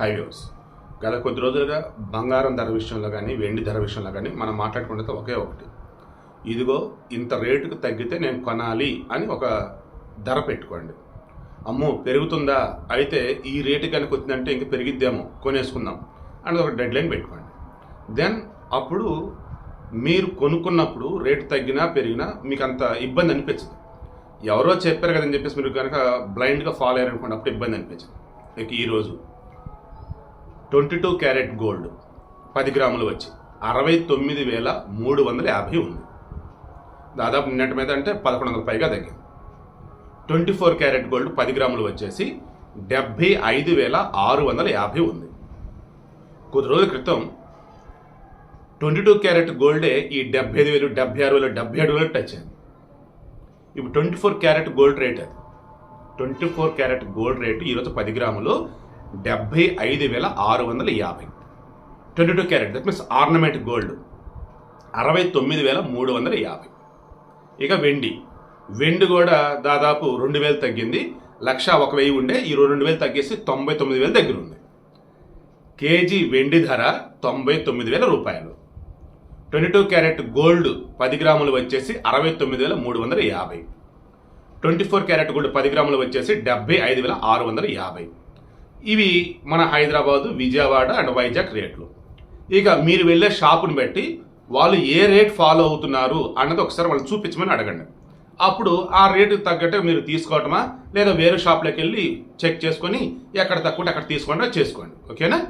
Highways గత కొద్ది రోజులుగా బంగారం ధర విషయంలో కానీ వెండి ధర విషయంలో కానీ మనం మాట్లాడుకునేది ఒకే ఒకటి. ఇదిగో ఇంత రేటుకు తగ్గితే నేను కొనాలి అని ఒక ధర పెట్టుకోండి. అమ్మో పెరుగుతుందా? అయితే ఈ రేటు కనుక వచ్చిందంటే ఇంక పెరిగిద్దేమో కొనేసుకుందాం అనేది ఒక డెడ్ లైన్ పెట్టుకోండి. దెన్ అప్పుడు మీరు కొనుక్కున్నప్పుడు రేటు తగ్గినా పెరిగినా మీకు అంత ఇబ్బంది అనిపించదు. ఎవరో చెప్పారు కదని చెప్పేసి మీరు కనుక బ్లైండ్గా ఫాలో అయ్యారనుకోండి అప్పుడు ఇబ్బంది అనిపించదు. ఇక ఈరోజు ట్వంటీ టూ క్యారెట్ గోల్డ్ పది గ్రాములు వచ్చి అరవై తొమ్మిది వేల మూడు వందల యాభై ఉంది. దాదాపు నిన్నటి మీద అంటే పదకొండు వందల పైగా తగ్గింది. ట్వంటీ ఫోర్ క్యారెట్ గోల్డ్ పది గ్రాములు వచ్చేసి డెబ్భై ఐదు వేల ఆరు వందల యాభై ఉంది. కొద్ది రోజుల క్రితం ట్వంటీ టూ క్యారెట్ గోల్డే ఈ డెబ్బై ఐదు వేలు డెబ్బై ఆరు వేలు డెబ్బై ఏడు వేలు టచ్ అయింది. ఇప్పుడు twenty four carat gold rate అది. Twenty four carat gold rate ఈరోజు పది గ్రాములు డెబ్బై ఐదు వేల ఆరు వందల యాభై. Twenty two carat that means ornament gold అరవై తొమ్మిది వేల మూడు వందల యాభై. ఇక వెండి. వెండి కూడా దాదాపు రెండు వేలు తగ్గింది. లక్ష ఒక వెయ్యి ఉండే. ఈ రెండు వేలు తగ్గేసి తొంభై తొమ్మిది వేల దగ్గర ఉంది. కేజీ వెండి ధర తొంభై తొమ్మిది వేల రూపాయలు. ట్వంటీ టూ క్యారెట్ గోల్డ్ పది గ్రాములు వచ్చేసి అరవై తొమ్మిది వేల మూడు వందల యాభై. ట్వంటీ ఫోర్ క్యారెట్ గోల్డ్ పది గ్రాములు వచ్చేసి డెబ్బై ఐదు వేల ఆరు వందల యాభై. ఇవి మన హైదరాబాదు విజయవాడ అండ్ వైజాగ్ రేట్లు. ఇక మీరు వెళ్ళే షాపుని బట్టి వాళ్ళు ఏ రేట్ ఫాలో అవుతున్నారు అన్నది ఒకసారి వాళ్ళు చూపించమని అడగండి. అప్పుడు ఆ రేటుకి తగ్గట్టు మీరు తీసుకోవటమా? లేదా వేరే షాప్లోకి వెళ్ళి చెక్ చేసుకొని ఎక్కడ తక్కువ అక్కడ తీసుకోండి చేసుకోండి. ఓకేనా?